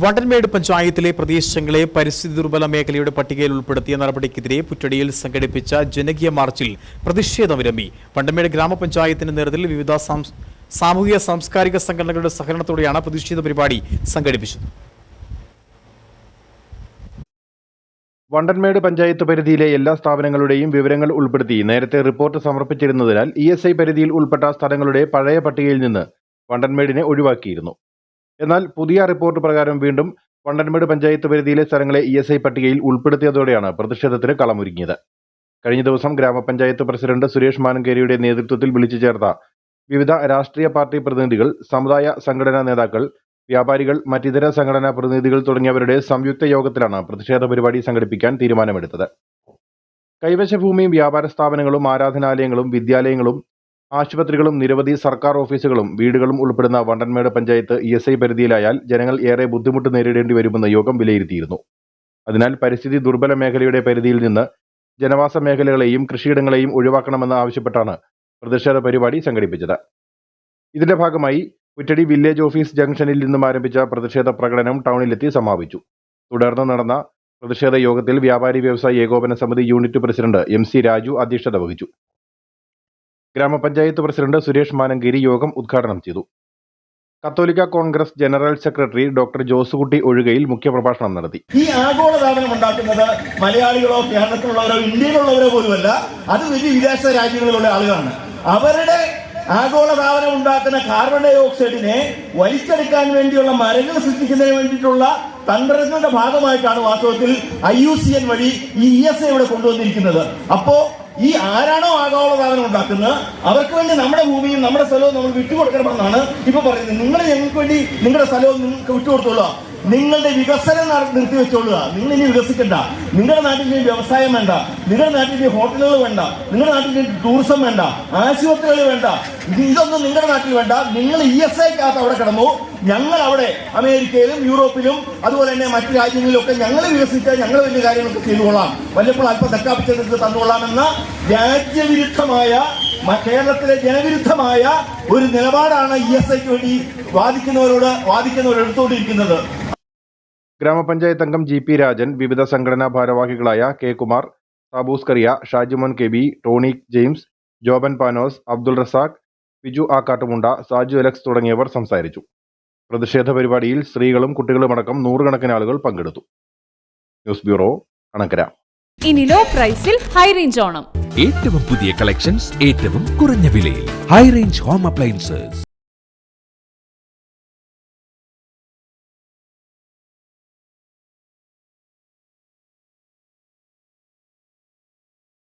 വണ്ടൻമേട് പഞ്ചായത്തിലെ പ്രദേശങ്ങളെ പരിസ്ഥിതി ദുർബല മേഖലയുടെ പട്ടികയിൽ ഉൾപ്പെടുത്തിയ നടപടിക്കെതിരെ പുറ്റടിയിൽ സംഘടിപ്പിച്ച ജനകീയ മാർച്ചിൽ പ്രതിഷേധം വിരമ്പി വണ്ടൻമേട് ഗ്രാമപഞ്ചായത്തിന്റെ നേതൃത്വത്തിൽ വിവിധ സാമൂഹിക സാംസ്കാരിക സംഘടനകളുടെ സഹകരണത്തോടെയാണ് പ്രതിഷേധ പരിപാടി സംഘടിപ്പിച്ചത്. വണ്ടൻമേട് പഞ്ചായത്ത് പരിധിയിലെ എല്ലാ സ്ഥാപനങ്ങളുടെയും വിവരങ്ങൾ ഉൾപ്പെടുത്തി നേരത്തെ റിപ്പോർട്ട് സമർപ്പിച്ചിരുന്നതിനാൽ ഇ പരിധിയിൽ ഉൾപ്പെട്ട സ്ഥലങ്ങളുടെ പഴയ പട്ടികയിൽ നിന്ന് വണ്ടൻമേടിനെ ഒഴിവാക്കിയിരുന്നു. എന്നാൽ പുതിയ റിപ്പോർട്ട് പ്രകാരം വീണ്ടും വണ്ടൻമേട് പഞ്ചായത്ത് പരിധിയിലെ സ്ഥലങ്ങളെ ഇ എസ് ഐ പട്ടികയിൽ ഉൾപ്പെടുത്തിയതോടെയാണ് പ്രതിഷേധത്തിന് കളമൊരുങ്ങിയത്. കഴിഞ്ഞ ദിവസം ഗ്രാമപഞ്ചായത്ത് പ്രസിഡന്റ് സുരേഷ് മാനങ്കേരിയുടെ നേതൃത്വത്തിൽ വിളിച്ചു ചേർത്ത വിവിധ രാഷ്ട്രീയ പാർട്ടി പ്രതിനിധികൾ സമുദായ സംഘടനാ നേതാക്കൾ വ്യാപാരികൾ മറ്റിതര സംഘടനാ പ്രതിനിധികൾ തുടങ്ങിയവരുടെ സംയുക്ത യോഗത്തിലാണ് പ്രതിഷേധ പരിപാടി സംഘടിപ്പിക്കാൻ തീരുമാനമെടുത്തത്. കൈവശ ഭൂമിയും വ്യാപാര സ്ഥാപനങ്ങളും ആരാധനാലയങ്ങളും വിദ്യാലയങ്ങളും ആശുപത്രികളും നിരവധി സർക്കാർ ഓഫീസുകളും വീടുകളും ഉൾപ്പെടുന്ന Vandanmedu panchayat E S I പരിധിയിലായാൽ ജനങ്ങൾ ഏറെ ബുദ്ധിമുട്ട് നേരിടേണ്ടി വരുമെന്ന് യോഗം വിലയിരുത്തിയിരുന്നു. അതിനാൽ പരിസ്ഥിതി ദുർബല മേഖലയുടെ പരിധിയിൽ നിന്ന് ജനവാസ മേഖലകളെയും കൃഷിയിടങ്ങളെയും ഒഴിവാക്കണമെന്ന് ആവശ്യപ്പെട്ടാണ് പ്രതിഷേധ പരിപാടി സംഘടിപ്പിച്ചത്. ഇതിന്റെ ഭാഗമായി കുറ്റടി വില്ലേജ് ഓഫീസ് ജംഗ്ഷനിൽ നിന്നും ആരംഭിച്ച പ്രതിഷേധ പ്രകടനം ടൗണിലെത്തി സമാപിച്ചു. തുടർന്ന് നടന്ന പ്രതിഷേധ യോഗത്തിൽ വ്യാപാരി വ്യവസായി ഏകോപന സമിതി unit president M C Raju അധ്യക്ഷത വഹിച്ചു. ഗ്രാമപഞ്ചായത്ത് പ്രസിഡന്റ് സുരേഷ് മാനങ്കേരി യോഗം ഉദ്ഘാടനം ചെയ്തു. കത്തോലിക്ക Congress general secretary doctor Josekutty Ozhukayil മുഖ്യപ്രഭാഷണം നടത്തി. ഈ ആഗോളതാപനം ഉണ്ടാക്കുന്നത് മലയാളികളോ കേരളത്തിലുള്ളവരോ ഇന്ത്യയിലുള്ളവരോ പോലുമല്ല അത് വലിയ വിദേശ രാജ്യങ്ങളിലുള്ള ആളുകളാണ്. അവരുടെ ആഗോളതാപനം ഉണ്ടാക്കുന്ന കാർബൺ ഡൈ ഓക്സൈഡിനെ വലിച്ചെടുക്കാൻ വേണ്ടിയുള്ള മരങ്ങൾ സൃഷ്ടിക്കുന്നതിന് വേണ്ടിയിട്ടുള്ള തന്ത്രങ്ങളുടെ ഭാഗമായിട്ടാണ് വാസ്തവത്തിൽ ഐ യു സി എൻ വഴി ഈ ഇ എസ് എ ഇവിടെ കൊണ്ടുവന്നിരിക്കുന്നത്. അപ്പോ ഈ ആരാണോ ആഗോളതാപനം ഉണ്ടാക്കുന്നത് അവർക്ക് വേണ്ടി നമ്മുടെ ഭൂമിയും നമ്മുടെ സ്ഥലവും നമ്മൾ വിട്ടുകൊടുക്കണമെന്നാണ് ഇപ്പൊ പറയുന്നത്. നിങ്ങൾ ഞങ്ങൾക്ക് വേണ്ടി നിങ്ങളുടെ സ്ഥലവും നിങ്ങൾക്ക് വിട്ടുകൊടുത്തോളുക. നിങ്ങളുടെ വികസനം നിർത്തി നിർത്തിവെച്ചോളുക. നിങ്ങൾ ഇനി വികസിക്കണ്ട. നിങ്ങളുടെ നാട്ടിൽ വ്യവസായം വേണ്ട. നിങ്ങളുടെ നാട്ടിൽ ഹോട്ടലുകൾ വേണ്ട. നിങ്ങളുടെ നാട്ടിൽ ടൂറിസം വേണ്ട. ആശുപത്രികൾ വേണ്ട. ഇതൊന്നും നിങ്ങളുടെ നാട്ടിൽ വേണ്ട. നിങ്ങൾ ഇ എസ് ഐക്കകത്ത് അവിടെ കിടന്നു. ഞങ്ങൾ അവിടെ അമേരിക്കയിലും യൂറോപ്പിലും അതുപോലെ തന്നെ മറ്റു രാജ്യങ്ങളിലൊക്കെ ഞങ്ങൾ വികസിച്ച ഞങ്ങൾ വലിയ കാര്യങ്ങളൊക്കെ ചെയ്തുകൊള്ളാം. വല്ലപ്പോൾ അല്പം തെക്കാപ്പിച്ചെടുത്ത് തന്നുകൊള്ളാമെന്ന രാജ്യവിരുദ്ധമായ കേരളത്തിലെ ജനവിരുദ്ധമായ ഒരു നിലപാടാണ് ഇ എസ് ഐക്ക് വേണ്ടി വാദിക്കുന്നവരോട് വാദിക്കുന്നവർ എടുത്തുകൊണ്ടിരിക്കുന്നത്. ഗ്രാമപഞ്ചായത്ത് അംഗം ജി പി രാജൻ വിവിധ സംഘടനാ ഭാരവാഹികളായ K Kumar Saboos Kariya Shajumon K B Tony James Joban Panos Abdul Razak Biju Akkattumunda Saju Alex തുടങ്ങിയവർ സംസാരിച്ചു. പ്രതിഷേധ പരിപാടിയിൽ സ്ത്രീകളും കുട്ടികളുമടക്കം നൂറുകണക്കിന് ആളുകൾ പങ്കെടുത്തു. News bureau Anakkara. ഇനി ലോ പ്രൈസിൽ ഹൈ റേഞ്ച് ഓണം. ഏറ്റവും പുതിയ കളക്ഷൻസ് ഏറ്റവും കുറഞ്ഞ വിലയിൽ. High range home appliances.